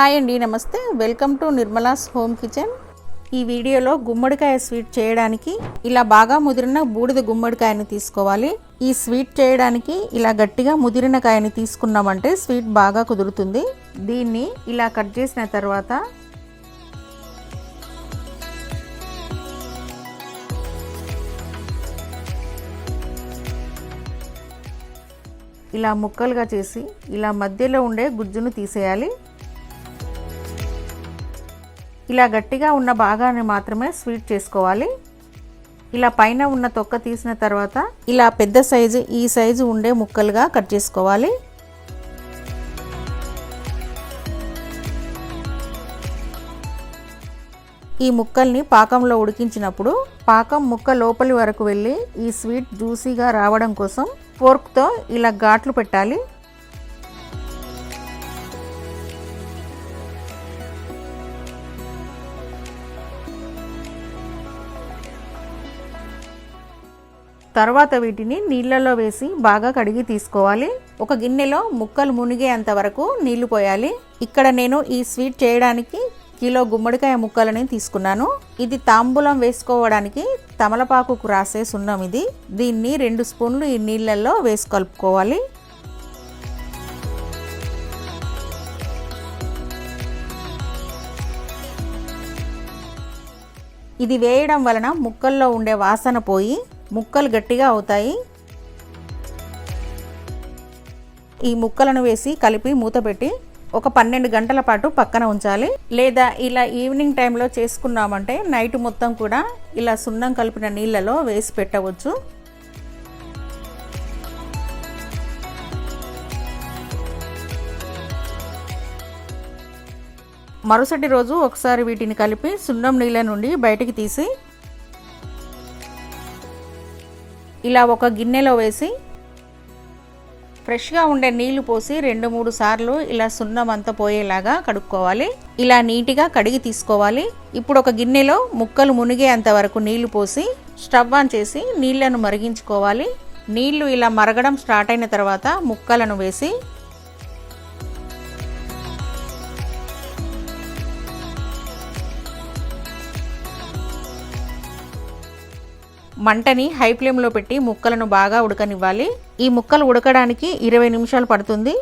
Hi అండి నమస్తే. Welcome to నిర్మలాస్ హోమ్ కిచెన్. ఈ వీడియోలో గుమ్మడికాయ స్వీట్ చేయడానికి ఇలా బాగా ముదిరిన బూడిద గుమ్మడికాయని తీసుకోవాలి. ఈ స్వీట్ చేయడానికి ఇలా గట్టిగా ముదిరిన కాయని తీసుకున్నామంటే స్వీట్ బాగా కుదురుతుంది. దీన్ని ఇలా కట్ చేసిన తర్వాత ఇలా ముక్కలుగా చేసి ఇలా మధ్యలో ఉండే గుజ్జును తీసేయాలి. ఇలా గట్టిగా ఉన్న భాగాన్ని మాత్రమే స్వీట్ చేసుకోవాలి. ఇలా పైన ఉన్న తొక్క తీసిన తర్వాత ఇలా పెద్ద సైజు ఈ సైజు ఉండే ముక్కలుగా కట్ చేసుకోవాలి. ఈ ముక్కల్ని పాకంలో ఉడికించినప్పుడు పాకం ముక్క లోపలి వరకు వెళ్ళి ఈ స్వీట్ జ్యూసీగా రావడం కోసం ఫోర్క్తో ఇలా ఘాట్లు పెట్టాలి. తర్వాత వీటిని నీళ్ళలో వేసి బాగా కడిగి తీసుకోవాలి. ఒక గిన్నెలో ముక్కలు మునిగేంత వరకు నీళ్ళు పోయాలి. ఇక్కడ నేను ఈ స్వీట్ చేయడానికి కిలో గుమ్మడికాయ ముక్కలని తీసుకున్నాను. ఇది తాంబూలం వేసుకోవడానికి తమలపాకుకు రాసే సున్నం ఇది. దీన్ని రెండు స్పూన్లు ఈ నీళ్ళల్లో వేసి కలుపుకోవాలి. ఇది వేయడం వలన ముక్కల్లో ఉండే వాసన పోయి ముక్కలు గట్టిగా అవుతాయి. ఈ ముక్కలను వేసి కలిపి మూత పెట్టి ఒక పన్నెండు గంటల పాటు పక్కన ఉంచాలి. లేదా ఇలా ఈవినింగ్ టైంలో చేసుకున్నామంటే నైట్ మొత్తం కూడా ఇలా సున్నం కలిపిన నీళ్ళలో వేసి పెట్టవచ్చు. మరుసటి రోజు ఒకసారి వీటిని కలిపి సున్నం నీళ్ళ నుండి బయటికి తీసి ఇలా ఒక గిన్నెలో వేసి ఫ్రెష్గా ఉండే నీళ్ళు పోసి రెండు మూడు సార్లు ఇలా సున్నం అంతా పోయేలాగా కడుక్కోవాలి. ఇలా నీట్గా కడిగి తీసుకోవాలి. ఇప్పుడు ఒక గిన్నెలో ముక్కలు మునిగేంత వరకు నీళ్ళు పోసి స్టవ్ ఆన్ చేసి నీళ్ళను మరిగించుకోవాలి. నీళ్ళు ఇలా మరగడం స్టార్ట్ అయిన తర్వాత ముక్కలను వేసి మంటని హై ఫ్లేమ్లో పెట్టి ముక్కలను బాగా ఉడకనివ్వాలి. ఈ ముక్కలు ఉడకడానికి ఇరవై నిమిషాలు పడుతుంది.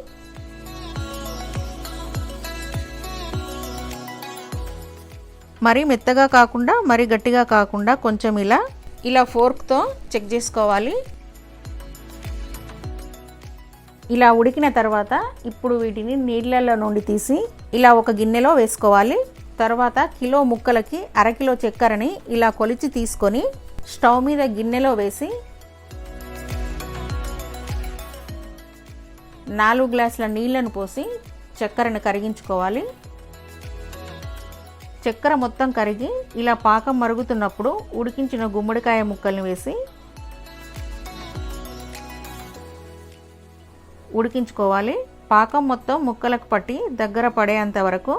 మరీ మెత్తగా కాకుండా మరీ గట్టిగా కాకుండా కొంచెం ఇలా ఇలా ఫోర్క్తో చెక్ చేసుకోవాలి. ఇలా ఉడికిన తర్వాత ఇప్పుడు వీటిని నీళ్ళల్లో నుండి తీసి ఇలా ఒక గిన్నెలో వేసుకోవాలి. తర్వాత కిలో ముక్కలకి అరకిలో చక్కెరని ఇలా కొలిచి తీసుకొని స్టవ్ మీద గిన్నెలో వేసి నాలుగు గ్లాసుల నీళ్ళను పోసి చక్కెరను కరిగించుకోవాలి. చక్కెర మొత్తం కరిగి ఇలా పాకం మరుగుతున్నప్పుడు ఉడికించిన గుమ్మడికాయ ముక్కల్ని వేసి ఉడికించుకోవాలి. పాకం మొత్తం ముక్కలకు పట్టి దగ్గర పడేంత వరకు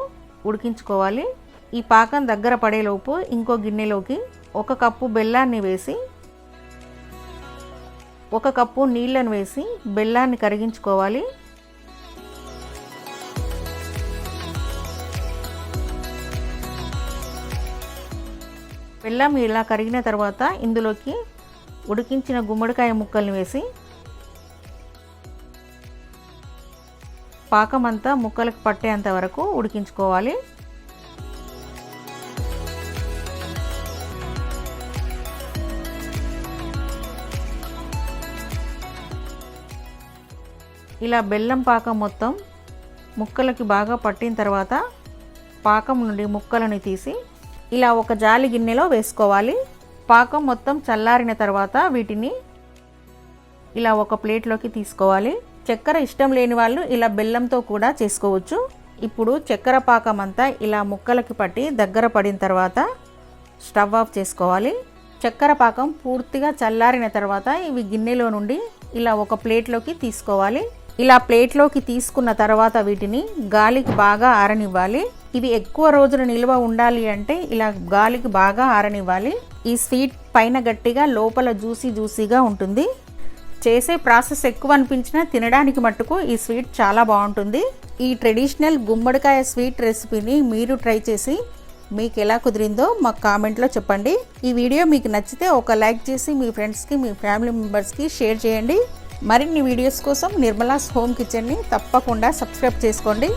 ఉడికించుకోవాలి. ఈ పాకం దగ్గర పడేలోపు ఇంకో గిన్నెలోకి ఒక కప్పు బెల్లాన్ని వేసి ఒక కప్పు నీళ్ళను వేసి బెల్లాన్ని కరిగించుకోవాలి. బెల్లం ఇలా కరిగిన తర్వాత ఇందులోకి ఉడికించిన గుమ్మడికాయ ముక్కల్ని వేసి పాకమంతా ముక్కలకు పట్టేంత వరకు ఉడికించుకోవాలి. ఇలా బెల్లం పాకం మొత్తం ముక్కలకి బాగా పట్టిన తర్వాత పాకం నుండి ముక్కలను తీసి ఇలా ఒక జాలి గిన్నెలో వేసుకోవాలి. పాకం మొత్తం చల్లారిన తర్వాత వీటిని ఇలా ఒక ప్లేట్లోకి తీసుకోవాలి. చక్కెర ఇష్టం లేని వాళ్ళు ఇలా బెల్లంతో కూడా చేసుకోవచ్చు. ఇప్పుడు చక్కెర పాకం అంతా ఇలా ముక్కలకి పట్టి దగ్గర పడిన తర్వాత స్టవ్ ఆఫ్ చేసుకోవాలి. చక్కెర పాకం పూర్తిగా చల్లారిన తర్వాత ఇవి గిన్నెలో నుండి ఇలా ఒక ప్లేట్లోకి తీసుకోవాలి. ఇలా ప్లేట్లోకి తీసుకున్న తర్వాత వీటిని గాలికి బాగా ఆరనివ్వాలి. ఇవి ఎక్కువ రోజులు నిల్వ ఉండాలి అంటే ఇలా గాలికి బాగా ఆరనివ్వాలి. ఈ స్వీట్ పైన గట్టిగా లోపల జ్యూసీ జ్యూసీగా ఉంటుంది. చేసే ప్రాసెస్ ఎక్కువ అనిపించినా తినడానికి మట్టుకు ఈ స్వీట్ చాలా బాగుంటుంది. ఈ ట్రెడిషనల్ గుమ్మడికాయ స్వీట్ రెసిపీని మీరు ట్రై చేసి మీకు ఎలా కుదిరిందో మాకు కామెంట్లో చెప్పండి. ఈ వీడియో మీకు నచ్చితే ఒక లైక్ చేసి మీ ఫ్రెండ్స్కి మీ ఫ్యామిలీ మెంబర్స్కి షేర్ చేయండి. మరిన్ని వీడియోస్ కోసం నిర్మలాస్ హోమ్ కిచెన్ని తప్పకుండా సబ్స్క్రైబ్ చేసుకోండి.